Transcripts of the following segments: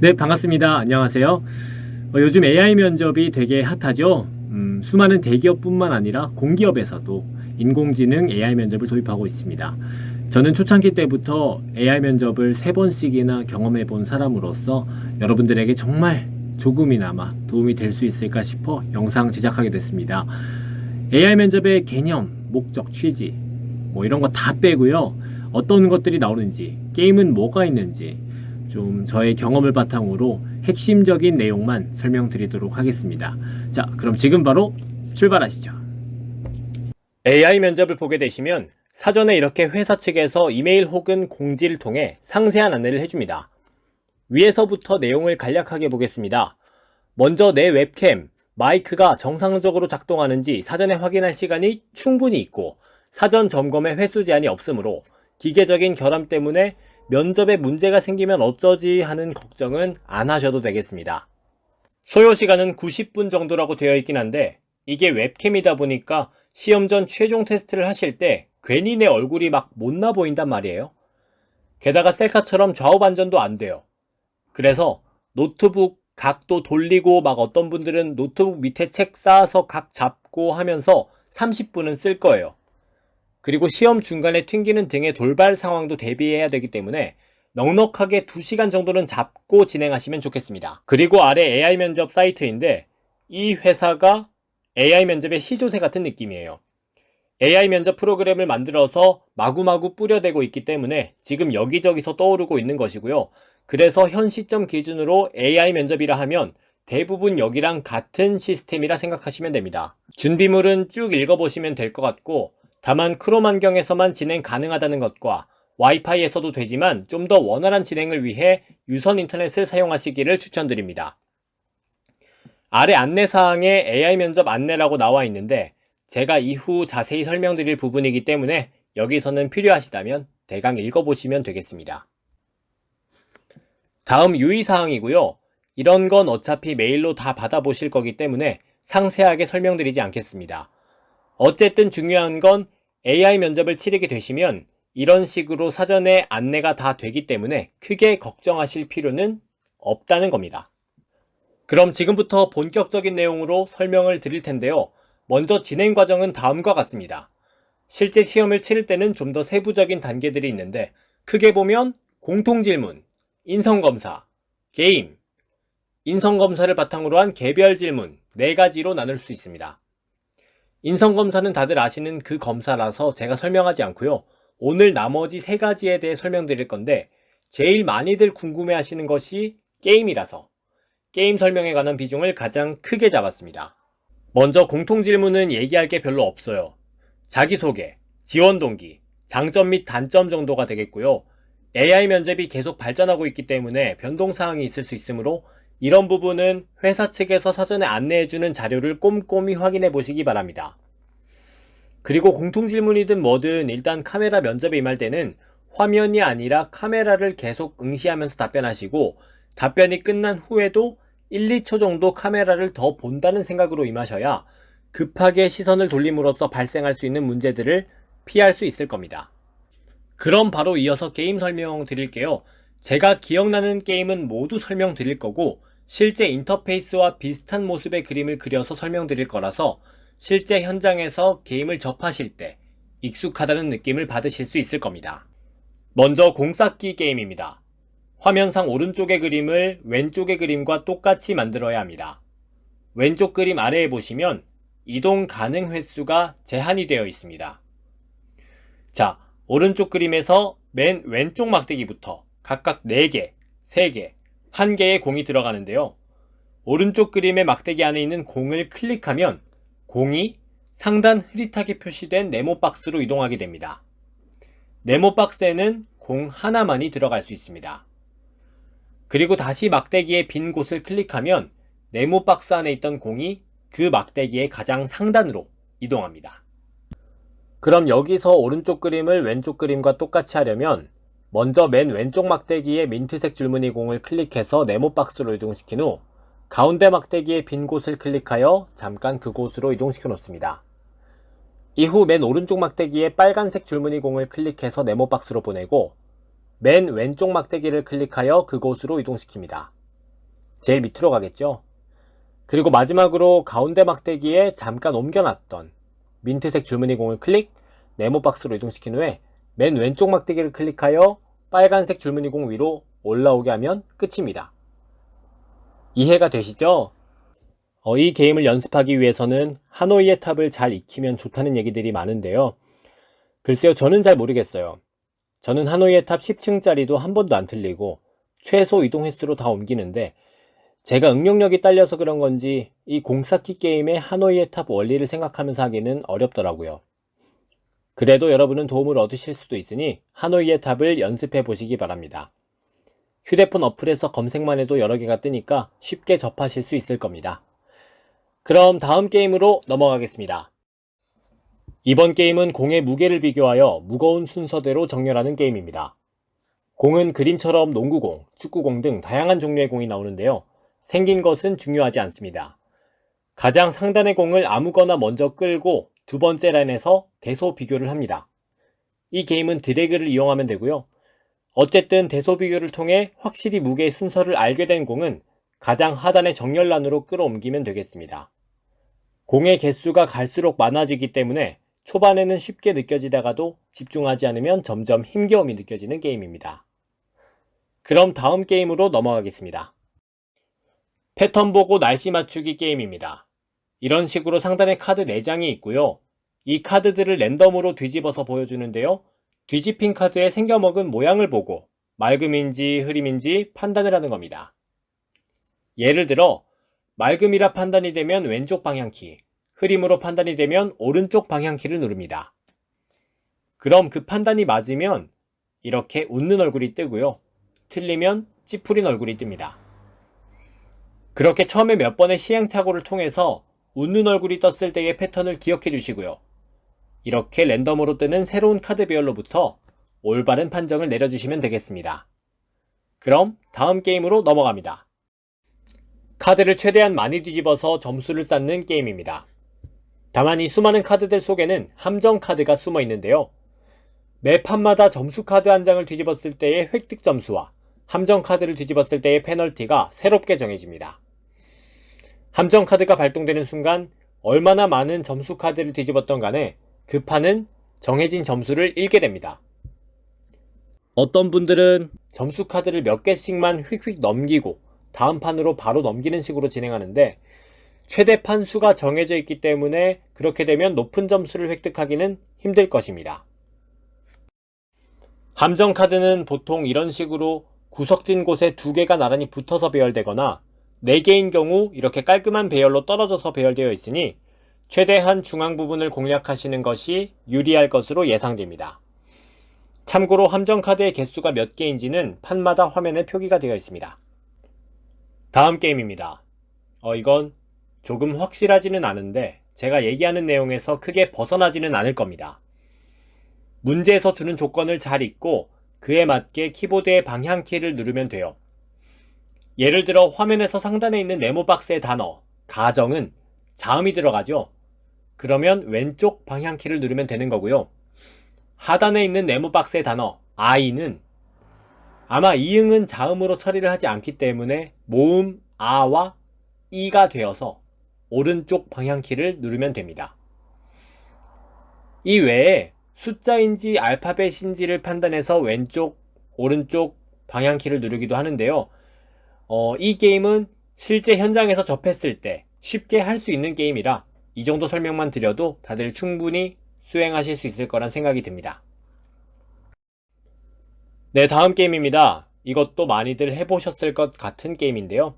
네, 반갑습니다. 안녕하세요. 어, 요즘 AI 면접이 되게 핫하죠. 음, 수많은 대기업뿐만 아니라 공기업에서도 인공지능 AI 면접을 도입하고 있습니다. 저는 초창기 때부터 AI 면접을 세 번씩이나 경험해 본 사람으로서 여러분들에게 정말 조금이나마 도움이 될 수 있을까 싶어 영상 제작하게 됐습니다. AI 면접의 개념, 목적, 취지, 뭐 이런 거 다 빼고요. 어떤 것들이 나오는지, 게임은 뭐가 있는지, 좀 저의 경험을 바탕으로 핵심적인 내용만 설명드리도록 하겠습니다. 자, 그럼 지금 바로 출발하시죠. AI 면접을 보게 되시면 사전에 이렇게 회사 측에서 이메일 혹은 공지를 통해 상세한 안내를 해줍니다. 위에서부터 내용을 간략하게 보겠습니다. 먼저 내 웹캠, 마이크가 정상적으로 작동하는지 사전에 확인할 시간이 충분히 있고 사전 점검에 횟수 제한이 없으므로 기계적인 결함 때문에 면접에 문제가 생기면 어쩌지 하는 걱정은 안 하셔도 되겠습니다. 소요 시간은 90분 정도라고 되어 있긴 한데 이게 웹캠이다 보니까 시험 전 최종 테스트를 하실 때 괜히 내 얼굴이 막 못나 보인단 말이에요. 게다가 셀카처럼 좌우 반전도 안 돼요. 그래서 노트북 각도 돌리고 막 어떤 분들은 노트북 밑에 책 쌓아서 각 잡고 하면서 30분은 쓸 거예요. 그리고 시험 중간에 튕기는 등의 돌발 상황도 대비해야 되기 때문에 넉넉하게 2시간 정도는 잡고 진행하시면 좋겠습니다. 그리고 아래 AI 면접 사이트인데 이 회사가 AI 면접의 시조새 같은 느낌이에요. AI 면접 프로그램을 만들어서 마구마구 뿌려대고 있기 때문에 지금 여기저기서 떠오르고 있는 것이고요. 그래서 현 시점 기준으로 AI 면접이라 하면 대부분 여기랑 같은 시스템이라 생각하시면 됩니다. 준비물은 쭉 읽어보시면 될 것 같고 다만 크롬 환경에서만 진행 가능하다는 것과 와이파이에서도 되지만 좀 더 원활한 진행을 위해 유선 인터넷을 사용하시기를 추천드립니다. 아래 안내 사항에 AI 면접 안내라고 나와 있는데 제가 이후 자세히 설명드릴 부분이기 때문에 여기서는 필요하시다면 대강 읽어보시면 되겠습니다. 다음 유의사항이고요. 이런 건 어차피 메일로 다 받아보실 거기 때문에 상세하게 설명드리지 않겠습니다. 어쨌든 중요한 건 AI 면접을 치르게 되시면 이런 식으로 사전에 안내가 다 되기 때문에 크게 걱정하실 필요는 없다는 겁니다. 그럼 지금부터 본격적인 내용으로 설명을 드릴 텐데요. 먼저 진행 과정은 다음과 같습니다. 실제 시험을 치를 때는 좀 더 세부적인 단계들이 있는데 크게 보면 공통질문, 인성검사, 게임, 인성검사를 바탕으로 한 개별 질문 4가지로 나눌 수 있습니다. 인성검사는 다들 아시는 그 검사라서 제가 설명하지 않고요. 오늘 나머지 3가지에 대해 설명드릴 건데 제일 많이들 궁금해 하시는 것이 게임이라서 게임 설명에 관한 비중을 가장 크게 잡았습니다. 먼저 공통 질문은 얘기할 게 별로 없어요. 자기소개, 지원 동기, 장점 및 단점 정도가 되겠고요. AI 면접이 계속 발전하고 있기 때문에 변동사항이 있을 수 있으므로 이런 부분은 회사 측에서 사전에 안내해주는 자료를 꼼꼼히 확인해 보시기 바랍니다. 그리고 공통질문이든 뭐든 일단 카메라 면접에 임할 때는 화면이 아니라 카메라를 계속 응시하면서 답변하시고 답변이 끝난 후에도 1, 2초 정도 카메라를 더 본다는 생각으로 임하셔야 급하게 시선을 돌림으로써 발생할 수 있는 문제들을 피할 수 있을 겁니다. 그럼 바로 이어서 게임 설명 드릴게요. 제가 기억나는 게임은 모두 설명 드릴 거고 실제 인터페이스와 비슷한 모습의 그림을 그려서 설명드릴 거라서 실제 현장에서 게임을 접하실 때 익숙하다는 느낌을 받으실 수 있을 겁니다. 먼저 공쌓기 게임입니다. 화면상 오른쪽의 그림을 왼쪽의 그림과 똑같이 만들어야 합니다. 왼쪽 그림 아래에 보시면 이동 가능 횟수가 제한이 되어 있습니다. 자, 오른쪽 그림에서 맨 왼쪽 막대기부터 각각 4개, 3개, 한 개의 공이 들어가는데요. 오른쪽 그림의 막대기 안에 있는 공을 클릭하면 공이 상단 흐릿하게 표시된 네모 박스로 이동하게 됩니다. 네모 박스에는 공 하나만이 들어갈 수 있습니다. 그리고 다시 막대기의 빈 곳을 클릭하면 네모 박스 안에 있던 공이 그 막대기의 가장 상단으로 이동합니다. 그럼 여기서 오른쪽 그림을 왼쪽 그림과 똑같이 하려면 먼저 맨 왼쪽 막대기에 민트색 줄무늬 공을 클릭해서 네모 박스로 이동시킨 후 가운데 막대기의 빈 곳을 클릭하여 잠깐 그곳으로 이동시켜 놓습니다. 이후 맨 오른쪽 막대기에 빨간색 줄무늬 공을 클릭해서 네모 박스로 보내고 맨 왼쪽 막대기를 클릭하여 그곳으로 이동시킵니다. 제일 밑으로 가겠죠. 그리고 마지막으로 가운데 막대기에 잠깐 옮겨놨던 민트색 줄무늬 공을 클릭, 네모 박스로 이동시킨 후에 맨 왼쪽 막대기를 클릭하여 빨간색 줄무늬 공 위로 올라오게 하면 끝입니다. 이해가 되시죠? 어, 이 게임을 연습하기 위해서는 하노이의 탑을 잘 익히면 좋다는 얘기들이 많은데요. 글쎄요, 저는 잘 모르겠어요. 저는 하노이의 탑 10층짜리도 한 번도 안 틀리고 최소 이동 횟수로 다 옮기는데 제가 응용력이 딸려서 그런 건지 이 공쌓기 게임의 하노이의 탑 원리를 생각하면서 하기는 어렵더라고요. 그래도 여러분은 도움을 얻으실 수도 있으니 하노이의 탑을 연습해 보시기 바랍니다. 휴대폰 어플에서 검색만 해도 여러 개가 뜨니까 쉽게 접하실 수 있을 겁니다. 그럼 다음 게임으로 넘어가겠습니다. 이번 게임은 공의 무게를 비교하여 무거운 순서대로 정렬하는 게임입니다. 공은 그림처럼 농구공, 축구공 등 다양한 종류의 공이 나오는데요. 생긴 것은 중요하지 않습니다. 가장 상단의 공을 아무거나 먼저 끌고 두 번째 라인에서 대소 비교를 합니다. 이 게임은 드래그를 이용하면 되고요. 어쨌든 대소 비교를 통해 확실히 무게의 순서를 알게 된 공은 가장 하단의 정렬란으로 끌어옮기면 되겠습니다. 공의 개수가 갈수록 많아지기 때문에 초반에는 쉽게 느껴지다가도 집중하지 않으면 점점 힘겨움이 느껴지는 게임입니다. 그럼 다음 게임으로 넘어가겠습니다. 패턴 보고 날씨 맞추기 게임입니다. 이런 식으로 상단에 카드 4장이 있고요. 이 카드들을 랜덤으로 뒤집어서 보여주는데요. 뒤집힌 카드에 생겨먹은 모양을 보고 맑음인지 흐림인지 판단을 하는 겁니다. 예를 들어 맑음이라 판단이 되면 왼쪽 방향키, 흐림으로 판단이 되면 오른쪽 방향키를 누릅니다. 그럼 그 판단이 맞으면 이렇게 웃는 얼굴이 뜨고요. 틀리면 찌푸린 얼굴이 뜹니다. 그렇게 처음에 몇 번의 시행착오를 통해서 웃는 얼굴이 떴을 때의 패턴을 기억해 주시고요. 이렇게 랜덤으로 뜨는 새로운 카드 배열로부터 올바른 판정을 내려주시면 되겠습니다. 그럼 다음 게임으로 넘어갑니다. 카드를 최대한 많이 뒤집어서 점수를 쌓는 게임입니다. 다만 이 수많은 카드들 속에는 함정 카드가 숨어 있는데요. 매 판마다 점수 카드 한 장을 뒤집었을 때의 획득 점수와 함정 카드를 뒤집었을 때의 페널티가 새롭게 정해집니다. 함정 카드가 발동되는 순간 얼마나 많은 점수 카드를 뒤집었던 간에 그 판은 정해진 점수를 읽게 됩니다. 어떤 분들은 점수 카드를 몇 개씩만 휙휙 넘기고 다음 판으로 바로 넘기는 식으로 진행하는데 최대 판 수가 정해져 있기 때문에 그렇게 되면 높은 점수를 획득하기는 힘들 것입니다. 함정 카드는 보통 이런 식으로 구석진 곳에 두 개가 나란히 붙어서 배열되거나 4개인 경우 이렇게 깔끔한 배열로 떨어져서 배열되어 있으니 최대한 중앙 부분을 공략하시는 것이 유리할 것으로 예상됩니다. 참고로 함정 카드의 개수가 몇 개인지는 판마다 화면에 표기가 되어 있습니다. 다음 게임입니다. 어, 이건 조금 확실하지는 않은데 제가 얘기하는 내용에서 크게 벗어나지는 않을 겁니다. 문제에서 주는 조건을 잘 읽고 그에 맞게 키보드의 방향키를 누르면 돼요. 예를 들어 화면에서 상단에 있는 네모 박스의 단어 가정은 자음이 들어가죠. 그러면 왼쪽 방향키를 누르면 되는 거고요. 하단에 있는 네모 박스의 단어 I는 아마 이응은 자음으로 처리를 하지 않기 때문에 모음 아와 이가 되어서 오른쪽 방향키를 누르면 됩니다. 이 외에 숫자인지 알파벳인지를 판단해서 왼쪽, 오른쪽 방향키를 누르기도 하는데요. 어, 이 게임은 실제 현장에서 접했을 때 쉽게 할 수 있는 게임이라 이 정도 설명만 드려도 다들 충분히 수행하실 수 있을 거란 생각이 듭니다. 네, 다음 게임입니다. 이것도 많이들 해보셨을 것 같은 게임인데요.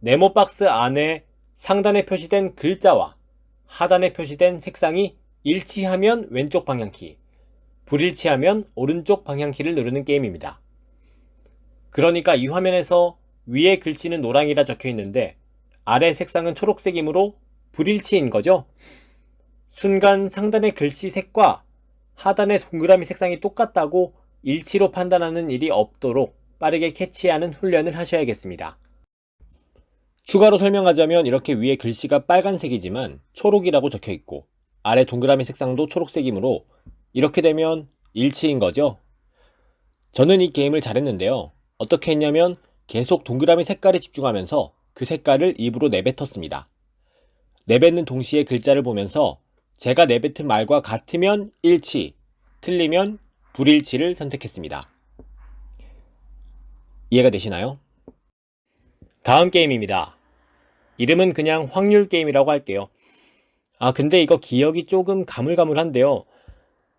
네모 박스 안에 상단에 표시된 글자와 하단에 표시된 색상이 일치하면 왼쪽 방향키, 불일치하면 오른쪽 방향키를 누르는 게임입니다. 그러니까 이 화면에서 위에 글씨는 노랑이라 적혀 있는데 아래 색상은 초록색이므로 불일치인 거죠. 순간 상단의 글씨 색과 하단의 동그라미 색상이 똑같다고 일치로 판단하는 일이 없도록 빠르게 캐치하는 훈련을 하셔야겠습니다. 추가로 설명하자면 이렇게 위에 글씨가 빨간색이지만 초록이라고 적혀 있고 아래 동그라미 색상도 초록색이므로 이렇게 되면 일치인 거죠. 저는 이 게임을 잘했는데요. 어떻게 했냐면 계속 동그라미 색깔에 집중하면서 그 색깔을 입으로 내뱉었습니다. 내뱉는 동시에 글자를 보면서 제가 내뱉은 말과 같으면 일치, 틀리면 불일치를 선택했습니다. 이해가 되시나요? 다음 게임입니다. 이름은 그냥 확률 게임이라고 할게요. 아, 근데 이거 기억이 조금 가물가물한데요.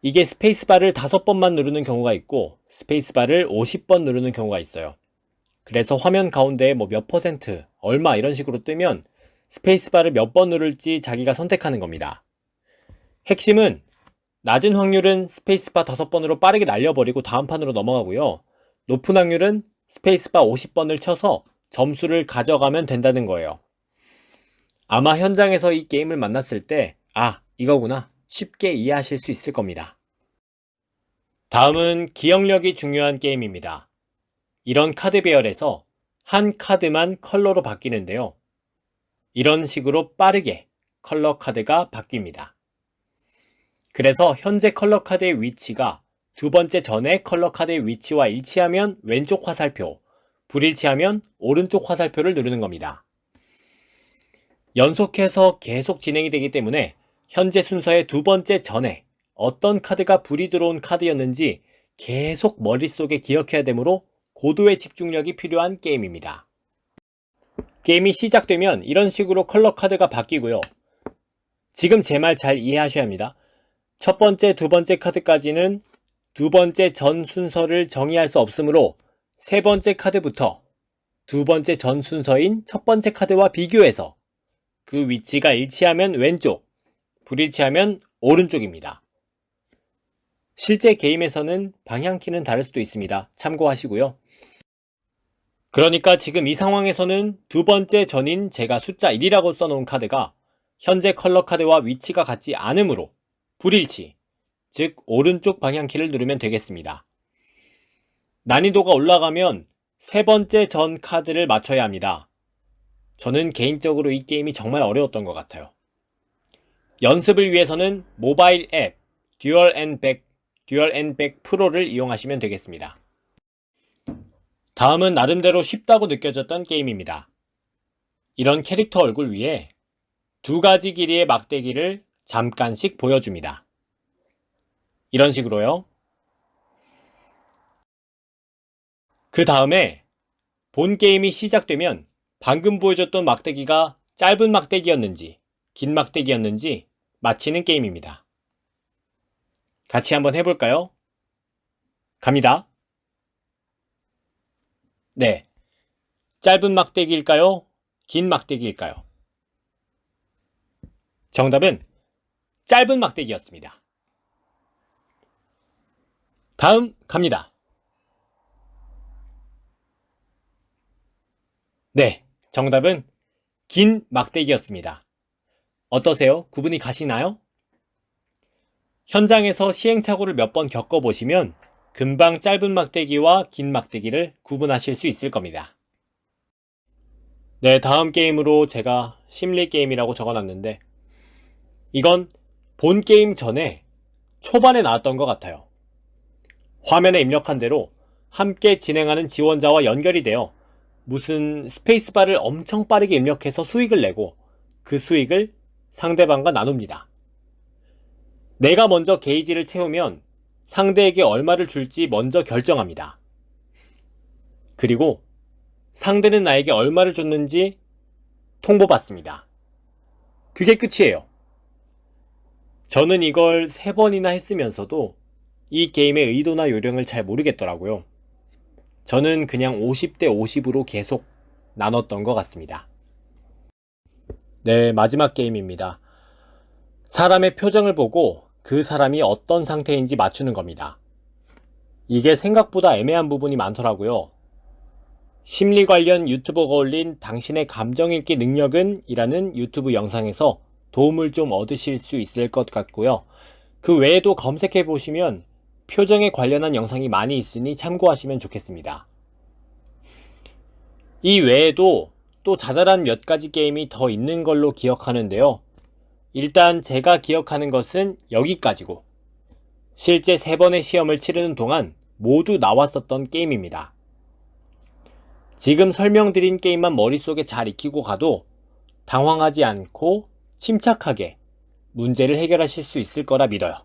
이게 스페이스바를 다섯 번만 누르는 경우가 있고, 스페이스바를 50번 누르는 경우가 있어요. 그래서 화면 가운데에 뭐 몇 퍼센트, 얼마 이런 식으로 뜨면 스페이스바를 몇 번 누를지 자기가 선택하는 겁니다. 핵심은 낮은 확률은 스페이스바 다섯 번으로 빠르게 날려버리고 다음 판으로 넘어가고요. 높은 확률은 스페이스바 50번을 쳐서 점수를 가져가면 된다는 거예요. 아마 현장에서 이 게임을 만났을 때, 아, 이거구나. 쉽게 이해하실 수 있을 겁니다. 다음은 기억력이 중요한 게임입니다. 이런 카드 배열에서 한 카드만 컬러로 바뀌는데요. 이런 식으로 빠르게 컬러 카드가 바뀝니다. 그래서 현재 컬러 카드의 위치가 두 번째 전에 컬러 카드의 위치와 일치하면 왼쪽 화살표, 불일치하면 오른쪽 화살표를 누르는 겁니다. 연속해서 계속 진행이 되기 때문에 현재 순서의 두 번째 전에 어떤 카드가 불이 들어온 카드였는지 계속 머릿속에 기억해야 되므로 고도의 집중력이 필요한 게임입니다. 게임이 시작되면 이런 식으로 컬러 카드가 바뀌고요. 지금 제 말 잘 이해하셔야 합니다. 첫 번째, 두 번째 카드까지는 두 번째 전 순서를 정의할 수 없으므로 세 번째 카드부터 두 번째 전 순서인 첫 번째 카드와 비교해서 그 위치가 일치하면 왼쪽, 불일치하면 오른쪽입니다. 실제 게임에서는 방향키는 다를 수도 있습니다. 참고하시고요. 그러니까 지금 이 상황에서는 두 번째 전인 제가 숫자 1이라고 써놓은 카드가 현재 컬러 카드와 위치가 같지 않으므로 불일치, 즉 오른쪽 방향키를 누르면 되겠습니다. 난이도가 올라가면 세 번째 전 카드를 맞춰야 합니다. 저는 개인적으로 이 게임이 정말 어려웠던 것 같아요. 연습을 위해서는 모바일 앱 듀얼 앤백 듀얼 앤백 프로를 이용하시면 되겠습니다. 다음은 나름대로 쉽다고 느껴졌던 게임입니다. 이런 캐릭터 얼굴 위에 두 가지 길이의 막대기를 잠깐씩 보여줍니다. 이런 식으로요. 그 다음에 본 게임이 시작되면 방금 보여줬던 막대기가 짧은 막대기였는지 긴 막대기였는지 맞히는 게임입니다. 같이 한번 해볼까요? 갑니다. 네. 짧은 막대기일까요? 긴 막대기일까요? 정답은 짧은 막대기였습니다. 다음 갑니다. 네. 정답은 긴 막대기였습니다. 어떠세요? 구분이 가시나요? 현장에서 시행착오를 몇 번 겪어보시면 금방 짧은 막대기와 긴 막대기를 구분하실 수 있을 겁니다. 네, 다음 게임으로 제가 심리 게임이라고 적어놨는데 이건 본 게임 전에 초반에 나왔던 것 같아요. 화면에 입력한 대로 함께 진행하는 지원자와 연결이 되어 무슨 스페이스바를 엄청 빠르게 입력해서 수익을 내고 그 수익을 상대방과 나눕니다. 내가 먼저 게이지를 채우면 상대에게 얼마를 줄지 먼저 결정합니다. 그리고 상대는 나에게 얼마를 줬는지 통보받습니다. 그게 끝이에요. 저는 이걸 세 번이나 했으면서도 이 게임의 의도나 요령을 잘 모르겠더라고요. 저는 그냥 50대 50으로 계속 나눴던 것 같습니다. 네, 마지막 게임입니다. 사람의 표정을 보고 그 사람이 어떤 상태인지 맞추는 겁니다. 이게 생각보다 애매한 부분이 많더라고요. 심리 관련 유튜버가 올린 당신의 감정 읽기 능력은 이라는 유튜브 영상에서 도움을 좀 얻으실 수 있을 것 같고요. 그 외에도 검색해 보시면 표정에 관련한 영상이 많이 있으니 참고하시면 좋겠습니다. 이 외에도 또 자잘한 몇 가지 게임이 더 있는 걸로 기억하는데요. 일단 제가 기억하는 것은 여기까지고, 실제 세 번의 시험을 치르는 동안 모두 나왔었던 게임입니다. 지금 설명드린 게임만 머릿속에 잘 익히고 가도 당황하지 않고 침착하게 문제를 해결하실 수 있을 거라 믿어요.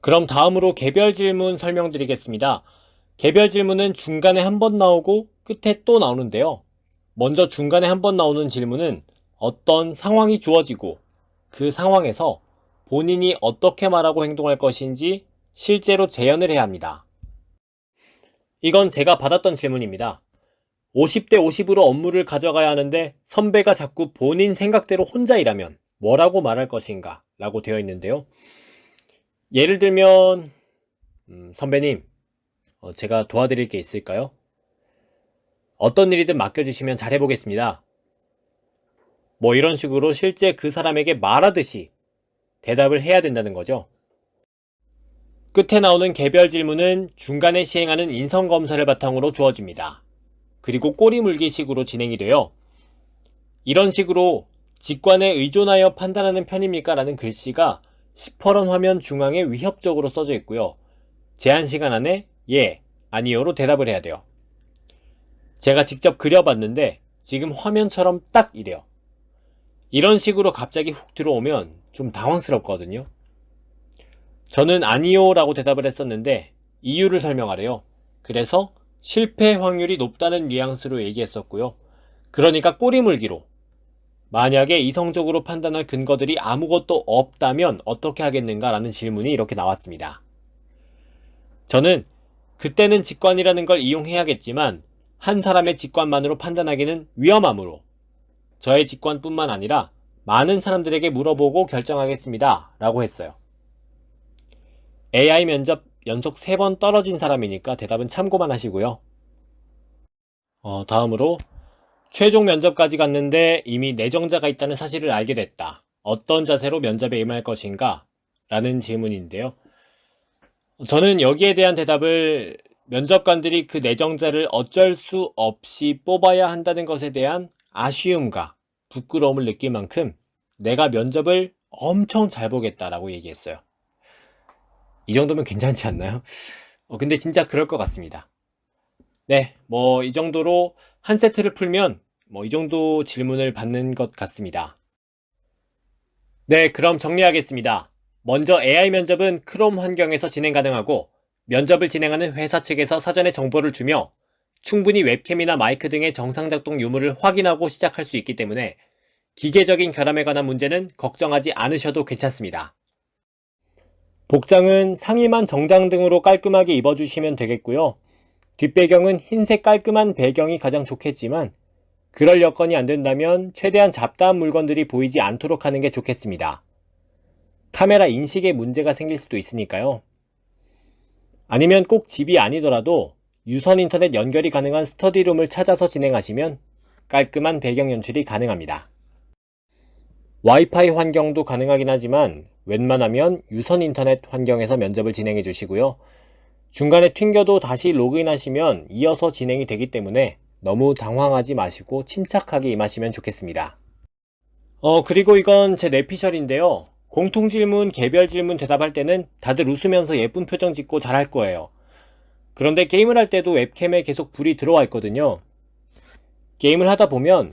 그럼 다음으로 개별 질문 설명드리겠습니다. 개별 질문은 중간에 한 번 나오고 끝에 또 나오는데요. 먼저 중간에 한 번 나오는 질문은 어떤 상황이 주어지고 그 상황에서 본인이 어떻게 말하고 행동할 것인지 실제로 재현을 해야 합니다. 이건 제가 받았던 질문입니다. 50대 50으로 업무를 가져가야 하는데 선배가 자꾸 본인 생각대로 혼자 일하면 뭐라고 말할 것인가? 라고 되어 있는데요. 예를 들면, 음, 선배님, 어, 제가 도와드릴 게 있을까요? 어떤 일이든 맡겨주시면 잘해보겠습니다. 뭐 이런 식으로 실제 그 사람에게 말하듯이 대답을 해야 된다는 거죠. 끝에 나오는 개별 질문은 중간에 시행하는 인성검사를 바탕으로 주어집니다. 그리고 꼬리 물기 식으로 진행이 돼요. 이런 식으로 직관에 의존하여 판단하는 편입니까? 라는 글씨가 10퍼런 화면 중앙에 위협적으로 써져 있고요. 제한 시간 안에 예, 아니요로 대답을 해야 돼요. 제가 직접 그려봤는데 지금 화면처럼 딱 이래요. 이런 식으로 갑자기 훅 들어오면 좀 당황스럽거든요. 저는 아니요 라고 대답을 했었는데 이유를 설명하래요. 그래서 실패 확률이 높다는 뉘앙스로 얘기했었고요. 그러니까 꼬리 물기로 만약에 이성적으로 판단할 근거들이 아무것도 없다면 어떻게 하겠는가라는 질문이 이렇게 나왔습니다. 저는 그때는 직관이라는 걸 이용해야겠지만 한 사람의 직관만으로 판단하기는 위험하므로 저의 직관뿐만 아니라 많은 사람들에게 물어보고 결정하겠습니다. 라고 했어요. AI 면접 연속 3번 떨어진 사람이니까 대답은 참고만 하시고요. 어, 다음으로 최종 면접까지 갔는데 이미 내정자가 있다는 사실을 알게 됐다. 어떤 자세로 면접에 임할 것인가? 라는 질문인데요. 저는 여기에 대한 대답을 면접관들이 그 내정자를 어쩔 수 없이 뽑아야 한다는 것에 대한 아쉬움과 부끄러움을 느낄 만큼 내가 면접을 엄청 잘 보겠다라고 얘기했어요. 이 정도면 괜찮지 않나요? 어, 근데 진짜 그럴 것 같습니다. 네, 뭐 이 정도로 한 세트를 풀면 뭐 이 정도 질문을 받는 것 같습니다. 네, 그럼 정리하겠습니다. 먼저 AI 면접은 크롬 환경에서 진행 가능하고 면접을 진행하는 회사 측에서 사전에 정보를 주며 충분히 웹캠이나 마이크 등의 정상 작동 유무를 확인하고 시작할 수 있기 때문에 기계적인 결함에 관한 문제는 걱정하지 않으셔도 괜찮습니다. 복장은 상의만 정장 등으로 깔끔하게 입어주시면 되겠고요. 뒷배경은 흰색 깔끔한 배경이 가장 좋겠지만 그럴 여건이 안 된다면 최대한 잡다한 물건들이 보이지 않도록 하는 게 좋겠습니다. 카메라 인식에 문제가 생길 수도 있으니까요. 아니면 꼭 집이 아니더라도 유선 인터넷 연결이 가능한 스터디룸을 찾아서 진행하시면 깔끔한 배경 연출이 가능합니다. 와이파이 환경도 가능하긴 하지만 웬만하면 유선 인터넷 환경에서 면접을 진행해 주시고요. 중간에 튕겨도 다시 로그인 하시면 이어서 진행이 되기 때문에 너무 당황하지 마시고 침착하게 임하시면 좋겠습니다. 어, 그리고 이건 제 내피셜인데요. 공통 질문, 개별 질문 대답할 때는 다들 웃으면서 예쁜 표정 짓고 잘할 거예요. 그런데 게임을 할 때도 웹캠에 계속 불이 들어와 있거든요. 게임을 하다 보면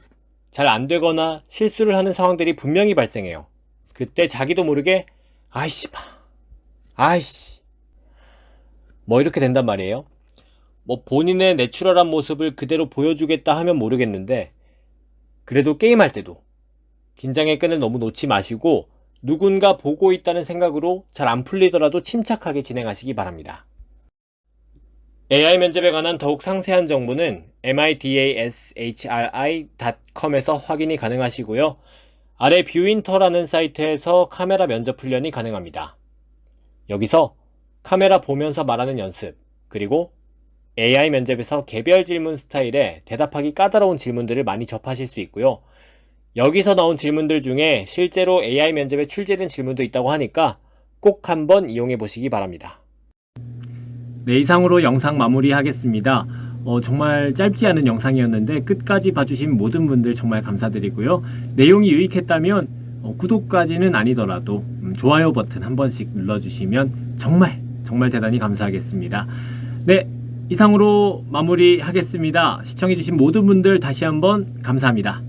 잘 안 되거나 실수를 하는 상황들이 분명히 발생해요. 그때 자기도 모르게 아이씨 봐. 아이씨. 뭐 이렇게 된단 말이에요. 뭐 본인의 내추럴한 모습을 그대로 보여주겠다 하면 모르겠는데 그래도 게임할 때도 긴장의 끈을 너무 놓지 마시고 누군가 보고 있다는 생각으로 잘 안 풀리더라도 침착하게 진행하시기 바랍니다. AI 면접에 관한 더욱 상세한 정보는 mitashri.com에서 확인이 가능하시고요. 아래 뷰인터라는 사이트에서 카메라 면접 훈련이 가능합니다. 여기서 카메라 보면서 말하는 연습, 그리고 AI 면접에서 개별 질문 스타일에 대답하기 까다로운 질문들을 많이 접하실 수 있고요. 여기서 나온 질문들 중에 실제로 AI 면접에 출제된 질문도 있다고 하니까 꼭 한번 이용해 보시기 바랍니다. 네, 이상으로 영상 마무리하겠습니다. 어, 정말 짧지 않은 영상이었는데 끝까지 봐주신 모든 분들 정말 감사드리고요. 내용이 유익했다면 어, 구독까지는 아니더라도 음, 좋아요 버튼 한 번씩 눌러주시면 정말 정말 대단히 감사하겠습니다. 네, 이상으로 마무리하겠습니다. 시청해주신 모든 분들 다시 한번 감사합니다.